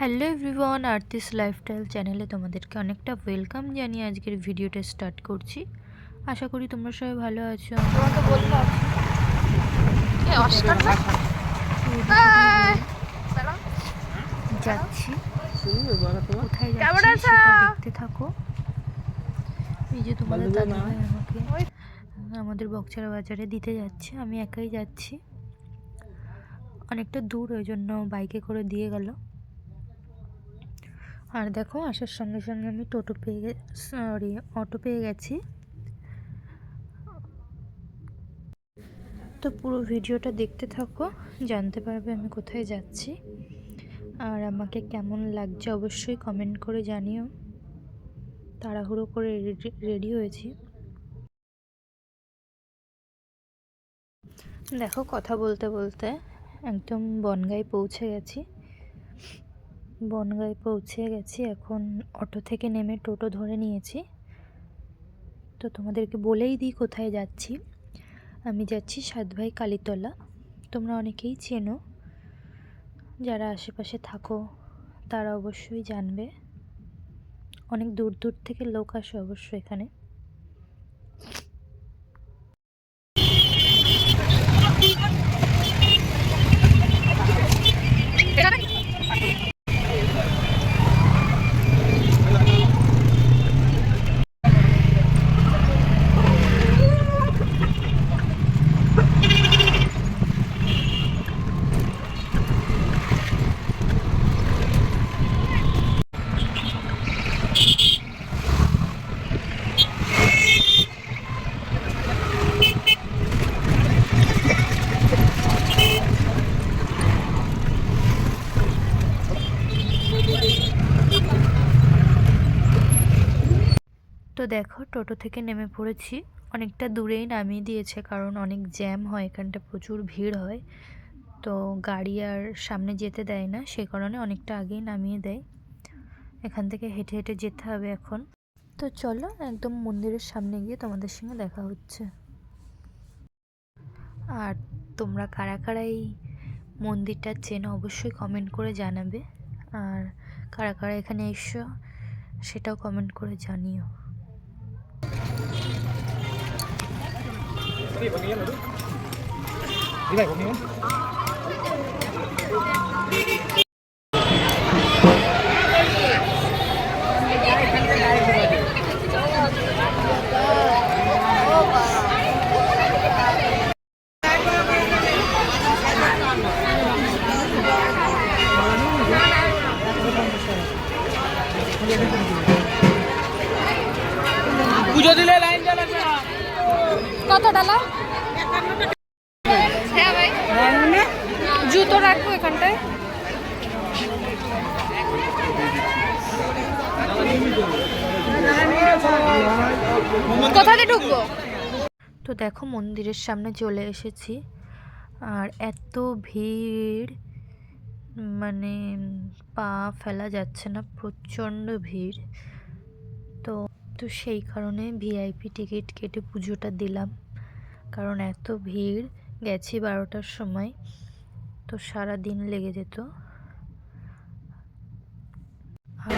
Hello everyone আর্টিস lifestyle চ্যানেলে তোমাদেরকে অনেকটা ওয়েলকাম জানিয়ে আজকের ভিডিওটা স্টার্ট করছি। আশা করি তোমরা সবাই ভালো আছো। তোমাকে বললাম এ যাচ্ছি। কোথায় যাচ্ছি সেটা দেখতে থাকো। এই যে তোমাদের দাদাভাই আমাকে আমাদের বকচারা বাজারে দিতে যাচ্ছে আমি একাই যাচ্ছি। অনেকটা দূর ওই জন্য বাইকে করে দিয়ে গেল। আর দেখো, আসার সঙ্গে সঙ্গে আমি টোটো পেয়ে সরি অটো পেয়ে গেছি। তো পুরো ভিডিওটা দেখতে থাকো, জানতে পারবে আমি কোথায় যাচ্ছি। আর আমাকে কেমন লাগছে অবশ্যই কমেন্ট করে জানিও। তাড়াহুড়ো করে রেডি হয়েছি। দেখো, কথা বলতে বলতে একদম বনগাঁয় পৌঁছে গেছি। বনগাঁয় পৌঁছে গেছি। এখন অটো থেকে নেমে টোটো ধরে নিয়েছি। তো তোমাদেরকে বলেই দিই কোথায় যাচ্ছি। আমি যাচ্ছি সাতভাই কালীতলা। তোমরা অনেকেই চেনো। যারা আশেপাশে থাকো, তারা অবশ্যই জানবে। অনেক দূর দূর থেকে লোক আসে অবশ্য এখানে তো দেখো, টোটো থেকে নেমে পড়েছি। অনেকটা দূরেই নামিয়ে দিয়েছে, কারণ অনেক জ্যাম হয়, এখানটা প্রচুর ভিড় হয়। তো গাড়ি আর সামনে যেতে দেয় না, সে কারণে অনেকটা আগেই নামিয়ে দেয়। এখান থেকে হেঁটে হেঁটে যেতে হবে এখন। তো চলো, একদম মন্দিরের সামনে গিয়ে তোমাদের সঙ্গে দেখা হচ্ছে। আর তোমরা কারা কারা এই মন্দিরটা চেনো, অবশ্যই কমেন্ট করে জানাবে। আর কারা কারা এখানে এসো, সেটাও কমেন্ট করে জানিও। นี่วันนี้เลยนี่ไหนวันนี้ এখানটায়? কোথাতে ঢুকবো? তো দেখো, মন্দিরের সামনে চলে এসেছি। আর এত ভিড় মানে পা ফেলা যাচ্ছে না, প্রচণ্ড ভিড়। তো তো সেই কারণে ভিআইপি টিকিট কেটে পুজোটা দিলাম। কারণ এত ভিড়, গেছি বারোটার সময়। তো সারা দিন লেগে যেত। আর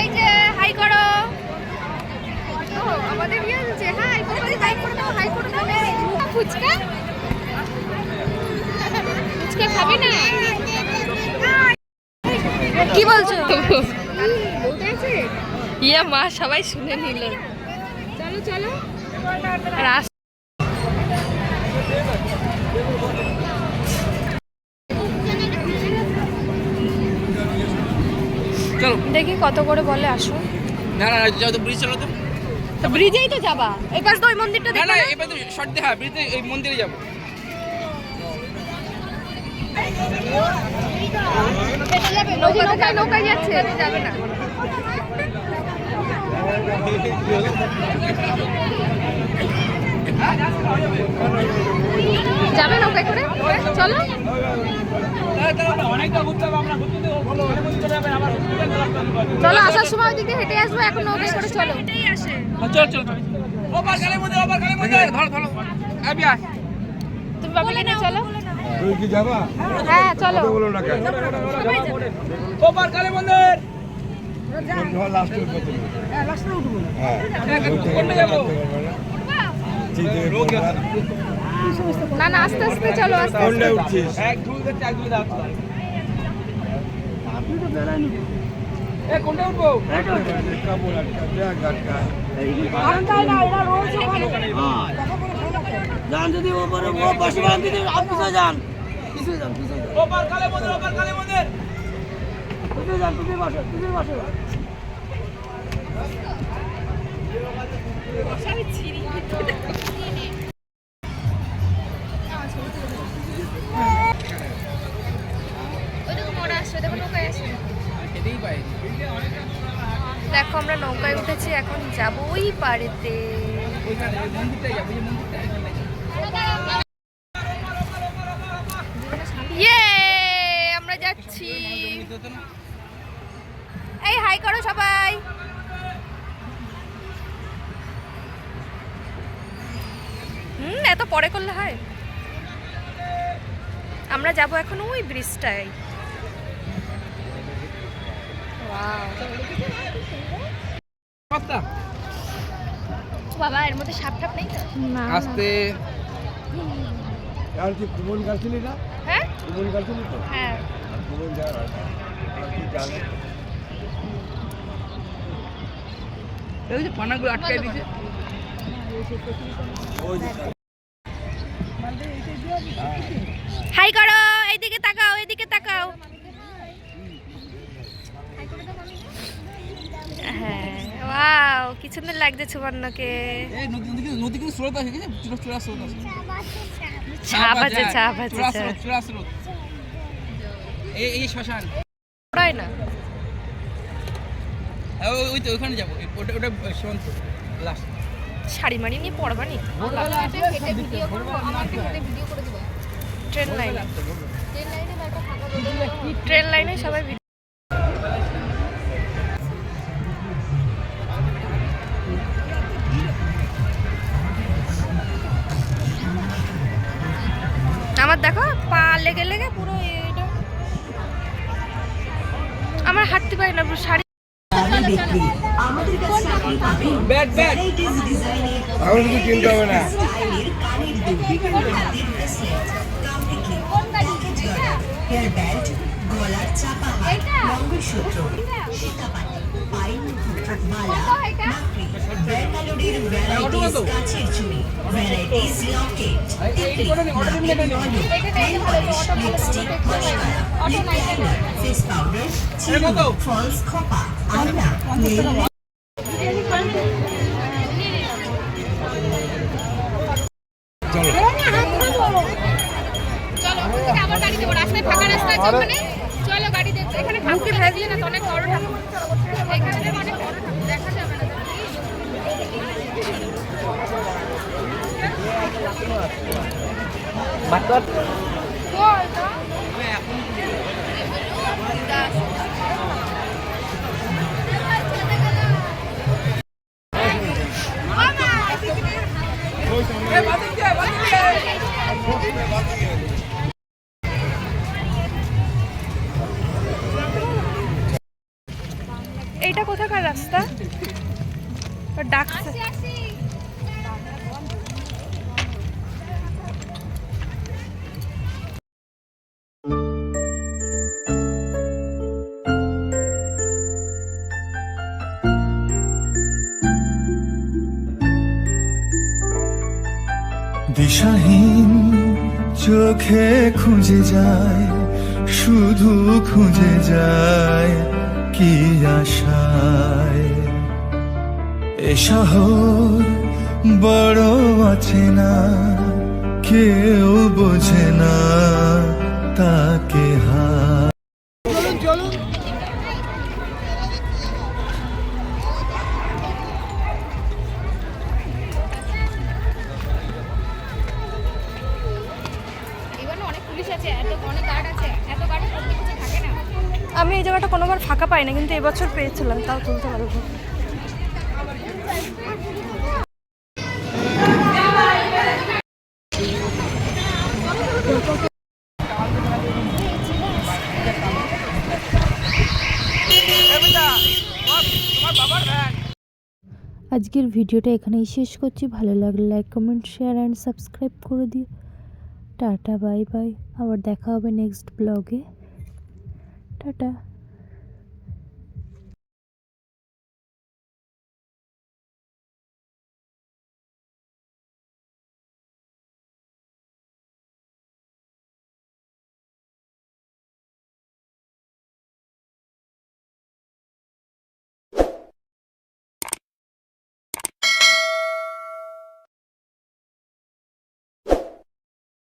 এই যে হাই করো। আমাদের ইয়ে হচ্ছে হাই করো হাই করে দাও হাই করে দাও ফুচকা। ফুচকা খাবে না? কি বলছো? ইয়া মা সবাই শুনে নিল। চলো চলো। দেখি কত করে বলে আসো। না না যাও তো ব্রিজ চলো তো। তো ব্রিজেই তো যাবা। এই পাশ তো ওই মন্দিরটা না দেখবে না। না এবার তো শর্ট দেখা ব্রিজে ওই মন্দিরে যাব। নৌকা নৌকায় নৌকায় যাচ্ছে। যাবে না যাবে নৌকায় করে চলো। চলে আসার সময় ওইদিকে হেঁটে আসব এখন নৌকায় করে চলো। চল চল চল। ওপার কালী মন্দির ওপার কালী মন্দির ধর ধরো। আবি আয়। তুমি নিয়ে চলো। তুই কি যাবা? হ্যাঁ চলো। বলো না কেন? ওপার কালী মন্দির তোমার লাস্টের হ্যাঁ লাস্টে উঠবো হ্যাঁ কোনটা যাব? চিঠি না না আস্তে আস্তে চলো আস্তে আস্তে। উঠছিস? এক দুই তিন চার দুই দাও এ কোনটা উঠবো? কাপড় আটকা দেখ আটকা যান যদি ওপরে ও পাশে যান যদি আপনি যান। পিছিয়ে যান পিছিয়ে যান। ওপার কালী মন্দির ওপার কালী মন্দির পিছিয়ে যান পিছিয়ে বসে পিছিয়ে বসে। খেতেই পাই দেখো আমরা নৌকায় উঠেছি এখন যাব ওই পাড়েতে আমরা যাচ্ছি। এই হাই করো সবাই। হুম এত পরে করলে হয়। আমরা যাব এখন ওই ব্রিজটায়। বাবা এর মধ্যে সাপ টাপ নেই তো? আস্তে। আর কি কুমন গাছলি না? হ্যাঁ? কুমন গাছলি তো? হ্যাঁ। কুমন যাওয়ার আর কি জানে এই যে পানাগুলো আটকাই দিয়েছে। ওই হাই করো এইদিকে তাকাও এইদিকে তাকাও। হ্যাঁ ওয়াও কি সুন্দর লাগছে সুবর্ণকে। আছে ছাপ আছে। ছাপ এই শ্মশান। না? ওই- তো ওখানে যাব ওটা ওটা লাস্ট শাড়ি মাড়ি নিয়ে পড়বা নি? ট্রেন লাইনে ট্রেন লাইনে সবাই আমার দেখো পা লেগে লেগে পুরো এটা। আমার হাঁটতে পারি না পুরো শাড়ি ব্যাট ব্যাট। এখন কিছু কিনতে হবে না। গলার চাপা মঙ্গলসূত্র সীতাপাটি পাইন মালা ব্যাঙ্গালোরের ভ্যারাইটিস কাছের চুড়ি ভ্যারাইটিস লকেট টিকলি lipstick mascara lip face powder চিরুনি ফলস খোপা আলনা চলো। আবার গাড়ি দেবো। রাস্তায় ফাঁকা রাস্তা আছে ওখানে। চলো গাড়ি দেবো এখানে ঠাকুর ভেজলে না তো অনেক বড় ঠাকুর। এখানে অনেক বড় ঠাকুর দেখা যাবে না কই ডাকছে। দিশাহীন চোখে খুঁজে যায় শুধু খুঁজে যায় কি আশায়। এ শহর বড় আছে না কেউ বোঝে না তাকে এবার না অনেক পুলিশ আছে এত অনেক গার্ড আছে এত গার্ড প্রত্যেক কিছু থাকে না। আমি এই জায়গাটা কোনোবার ফাঁকা পাই না কিন্তু এবছর পেয়েছিলাম তাও তুলতে পারব। আজকের ভিডিওটা এখানেই শেষ করছি। ভালো লাগলে like comment share and subscribe করে দিও। টাটা বাই বাই আবার দেখা হবে নেক্সট ব্লগে টাটা।